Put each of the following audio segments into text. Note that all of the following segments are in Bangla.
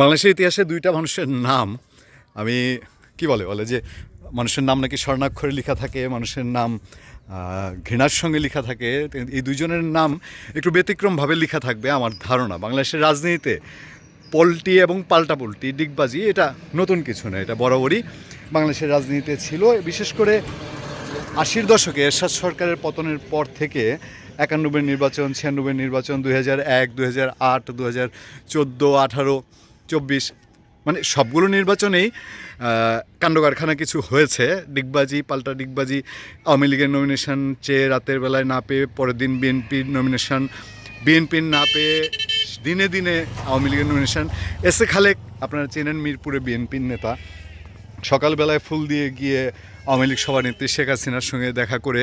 বাংলাদেশের ইতিহাসে দুইটা মানুষের নাম, আমি কি বলে বলে যে মানুষের নাম নাকি স্বর্ণাক্ষরে লেখা থাকে, মানুষের নাম ঘৃণার সঙ্গে লেখা থাকে, এই দুজনের নাম একটু ব্যতিক্রমভাবে লেখা থাকবে আমার ধারণা। বাংলাদেশের রাজনীতিতে পল্টি এবং পাল্টা পল্টি ডিগবাজি, এটা নতুন কিছু না এটা বরাবরই বাংলাদেশের রাজনীতিতে ছিল। বিশেষ করে আশির দশকে এরশাদ সরকারের পতনের পর থেকে একানব্বই নির্বাচন ছিয়ানব্বই নির্বাচন, দুই হাজার এক, দুই হাজার আট দু হাজার চোদ্দ, আঠারো চব্বিশ মানে সবগুলো নির্বাচনেই কাণ্ডকারখানা কিছু হয়েছে। ডিগবাজি, পাল্টা ডিগবাজি, আওয়ামী লীগের নমিনেশন চেয়ে রাতের বেলায় না পেয়ে পরের দিন বিএনপির নমিনেশন বিএনপির না পেয়ে দিনে দিনে আওয়ামী লীগের নমিনেশন এসে খালেক, আপনারা চেনেন মিরপুরে বিএনপির নেতা। সকালবেলায় ফুল দিয়ে গিয়ে আওয়ামী লীগ সভানেত্রী শেখ হাসিনার সঙ্গে দেখা করে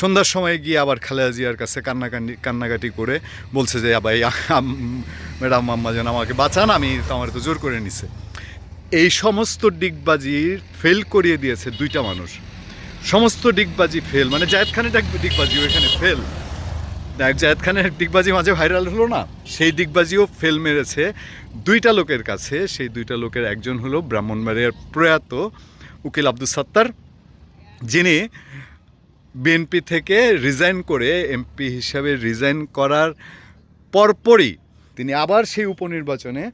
সন্ধ্যার সময় গিয়ে আবার খালেদা জিয়ার কাছে কান্নাকান্দি কান্নাকাটি করে বলছে যে ভাই ম্যাডাম, আম্মা যেন আমাকে বাঁচান, আমি তো আমার তো জোর করে নিছে। এই সমস্ত ডিগবাজি ফেল করিয়ে দিয়েছে দুইটা মানুষ। সমস্ত ডিগবাজি ফেল মানে জায়েদ খানের ডিগবাজি, ওইখানে ফেল। দেখ, জায়েদ খানের ডিগবাজি মাঝে ভাইরাল হলো না? সেই ডিগবাজিও ফেল মেরেছে দুইটা লোকের কাছে। সেই দুইটা লোকের একজন হলো ব্রাহ্মণবাড়িয়ার প্রয়াত উকিল আব্দুল সাত্তার যিনি বিএনপি থেকে রিজাইন করে এমপি হিসাবে রিজাইন করার পরপরই তিনি আবার সেই উপনির্বাচনে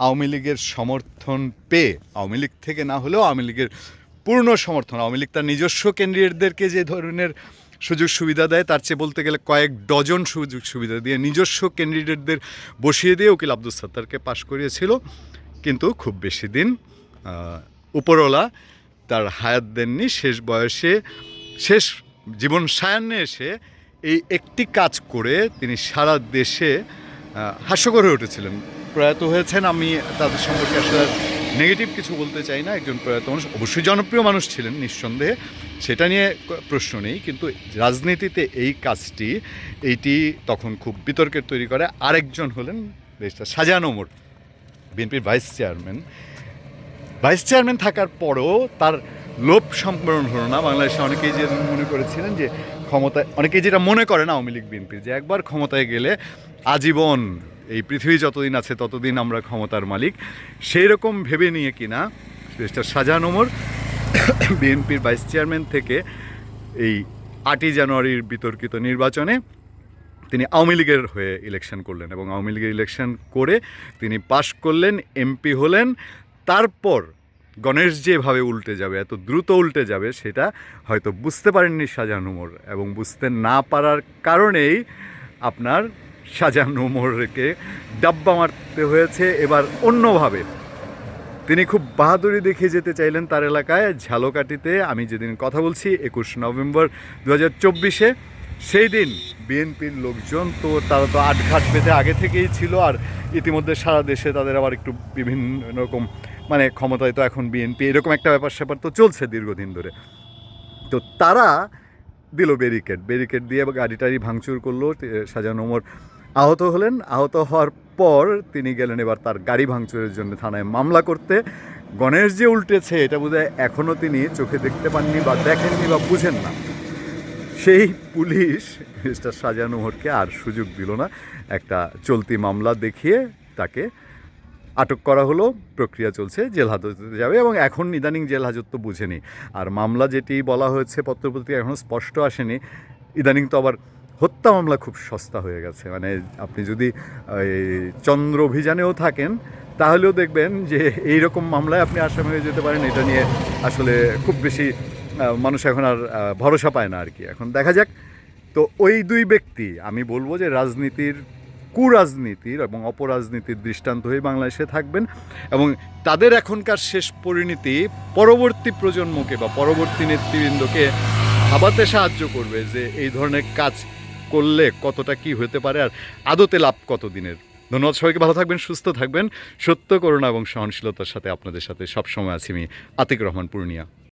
আওয়ামী লীগের সমর্থন পেয়ে, আওয়ামী লীগ থেকে না হলেও আওয়ামী লীগের পূর্ণ সমর্থন, আওয়ামী লীগ তার নিজস্ব ক্যান্ডিডেটদেরকে যে ধরনের সুযোগ সুবিধা দেয়, তার চেয়ে বলতে গেলে কয়েক ডজন সুযোগ সুবিধা দিয়ে নিজস্ব ক্যান্ডিডেটদের বসিয়ে দিয়ে উকিল আব্দুল সাত্তারকে পাশ করিয়েছিল। কিন্তু খুব বেশি দিন উপরওয়ালা তার হায়াত দেননি। শেষ বয়সে, শেষ জীবন সায়ান্নে এসে এই একটি কাজ করে তিনি সারা দেশে হাস্যকর হয়ে উঠেছিলেন। প্রয়াত হয়েছেন, আমি তাদের সম্পর্কে আসলে নেগেটিভ কিছু বলতে চাই না। একজন প্রয়াত মানুষ, অবশ্যই জনপ্রিয় মানুষ ছিলেন নিঃসন্দেহে। সেটা নিয়ে প্রশ্ন নেই, কিন্তু রাজনীতিতে এই কাজটি, এইটি তখন খুব বিতর্কের তৈরি করে। আরেকজন হলেন দেশটা শাহজাহান ওমর বিএনপির ভাইস চেয়ারম্যান। ভাইস চেয়ারম্যান থাকার পরও তার লোভ সম্পূরণ হলো না। বাংলাদেশে অনেকেই যে মনে করেছিলেন যে ক্ষমতায় অনেকেই যেটা মনে করেন আওয়ামী লীগ বিএনপির যে একবার ক্ষমতায় গেলে আজীবন এই পৃথিবী যতদিন আছে ততদিন আমরা ক্ষমতার মালিক। সেই রকম ভেবে নিয়ে কিনা মিস্টার শাহজাহান ওমর বিএনপির ভাইস চেয়ারম্যান থেকে এই আটই জানুয়ারির বিতর্কিত নির্বাচনে তিনি আওয়ামী লীগের হয়ে ইলেকশন করলেন এবং আওয়ামী লীগের ইলেকশন করে তিনি পাশ করলেন এমপি হলেন তারপর গণেশ যেভাবে উল্টে যাবে, এত দ্রুত উল্টে যাবে, সেটা হয়তো বুঝতে পারেননি শাহজাহান উমর এবং বুঝতে না পারার কারণেই আপনার শাহজাহান উমরকে ডাব্বা মারতে হয়েছে। এবার অন্যভাবে, তিনি খুব বাহাদুরি দেখিয়ে যেতে চাইলেন তার এলাকায় ঝালকাঠিতে। আমি যেদিন কথা বলছি, একুশ নভেম্বর দু হাজার চব্বিশে, সেই দিন বিএনপির লোকজন তো, তারা তো আটঘাট বেঁধে আগে থেকেই ছিল আর ইতিমধ্যে সারা দেশে তাদের আবার একটু বিভিন্ন রকম মানে ক্ষমতায় তো এখন বিএনপি, এরকম একটা ব্যাপার স্যাপার তো চলছে দীর্ঘদিন ধরে। তো তারা দিল ব্যারিকেড ব্যারিকেড দিয়ে গাড়ি টাড়ি ভাঙচুর করল সাজান ওমর আহত হলেন। আহত হওয়ার পর তিনি গেলেন এবার তার গাড়ি ভাঙচুরের জন্য থানায় মামলা করতে। গণেশ যে উল্টেছে, এটা বোধহয় এখনও তিনি চোখে দেখতে পাননি বা দেখেননি বা বুঝেন না। সেই পুলিশ মিস্টার শাহজাহান ওমরকে আর সুযোগ দিল না। একটা চলতি মামলা দেখিয়ে তাকে আটক করা হলো, প্রক্রিয়া চলছে, জেল হাজতে যাবে এবং এখন ইদানিং জেল হাজত তো বুঝেনি। আর মামলা যেটি বলা হয়েছে পত্রপত্রিকা এখনও স্পষ্ট আসেনি। ইদানিং তো আবার হত্যা মামলা খুব সস্তা হয়ে গেছে। মানে আপনি যদি চন্দ্র অভিযানেও থাকেন, তাহলেও দেখবেন যে এই রকম মামলায় আপনি আসামি হয়ে যেতে পারেন। এটা নিয়ে আসলে খুব বেশি মানুষ এখন আর ভরসা পায় না আর কি। এখন দেখা যাক। তো ওই দুই ব্যক্তি, আমি বলব যে রাজনীতির কুরাজনীতির এবং অপরাজনীতির দৃষ্টান্ত হয়ে বাংলাদেশে থাকবেন এবং তাদের এখনকার শেষ পরিণতি পরবর্তী প্রজন্মকে বা পরবর্তী নেতৃবৃন্দকে ভাবাতে সাহায্য করবে যে এই ধরনের কাজ করলে কতটা কি হতে পারে আর আদতে লাভ কত দিনের ধন্যবাদ সবাইকে, ভালো থাকবেন, সুস্থ থাকবেন। সত্য, করুণা এবং সহনশীলতার সাথে আপনাদের সাথে সবসময় আছি আমি আতিক রহমান, পূর্ণিয়া।